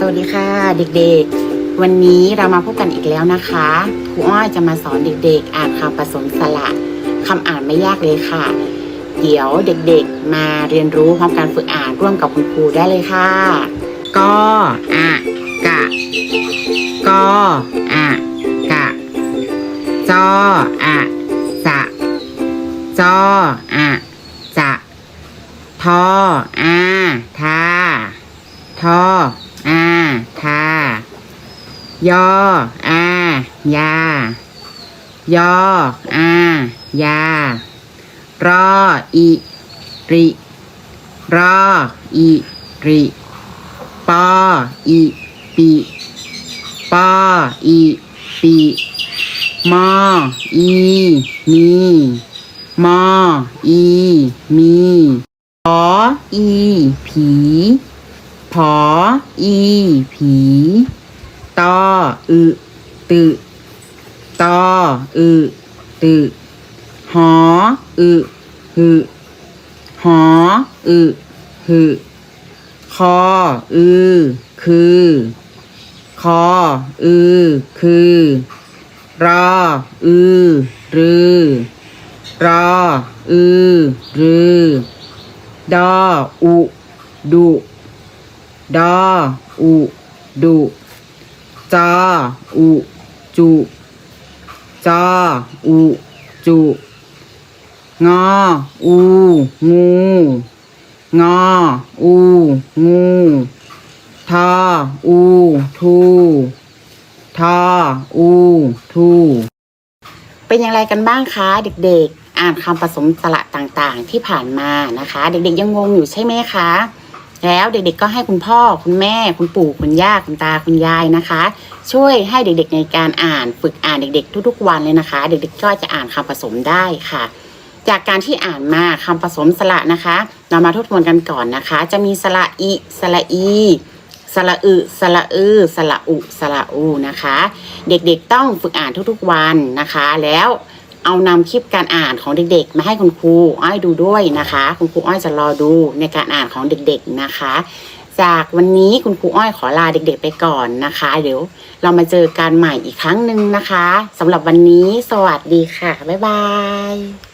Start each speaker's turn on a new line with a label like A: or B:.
A: สวัสดีค่ะเด็กๆ วันนี้เรามาพบกันอีกแล้วนะคะครูอ้อยจะมาสอนเด็กๆ อ่านคำผสมสระคำอ่านไม่ยากเลยค่ะ เดี๋ยวเด็กๆมาเรียนรู้พร้อมการฝึกอ่านร่วมกับคุณครูได้เลยค่ะกออะกะกออะกะจออะจะจออะจะทออาทาทออ ทายออายายออายารออิริรออิริปออิปิปออิปิมออีมีมออีมีออีผี ผอ อี ผี ตอ อึ ตึ ตอ อึ ตึ หอ อึ หึ หอ อึ หึ คอ อือ คือ คอ อือ คือ รอ อือ รือ รอ อือ รือ ดอ อุ ดุ ดออุดุจออุจุจออุจุงออูงูงออูงูทออูทูทออูทูเป็นอย่างไรกันบ้างคะเด็กๆ อ่านคำผสมสระต่างๆ ที่ผ่านมานะคะ เด็กๆยังงงอยู่ใช่ไหมคะ แล้วเด็กๆก็ให้คุณพ่อคุณแม่ คุณปู่คุณย่าคุณตาคุณยายนะคะ ช่วยให้เด็กๆในการอ่านฝึกอ่านเด็ก ๆ ทุกๆ วันเลยนะคะ เด็กๆก็จะอ่านคำผสมได้ค่ะ จากการที่อ่านมาคำผสมสระนะคะ เรามาทบทวนกันก่อนนะคะ จะมีสระอิสระอีสระอึสระอือสระอุสระอูนะคะ เด็กๆต้องฝึกอ่านทุกๆวันนะคะ แล้ว เอานำคลิปการอ่านของเด็ก ๆ มาให้คุณครูอ้อยดูด้วยนะคะ คุณครูอ้อยจะรอดูในการอ่านของเด็ก ๆนะคะ จากวันนี้คุณครูอ้อยขอลาเด็ก ๆ ไปก่อนนะคะ เดี๋ยวเรามาเจอกันใหม่อีกครั้งหนึ่งนะคะสำหรับวันนี้ สวัสดีค่ะ บ๊ายบาย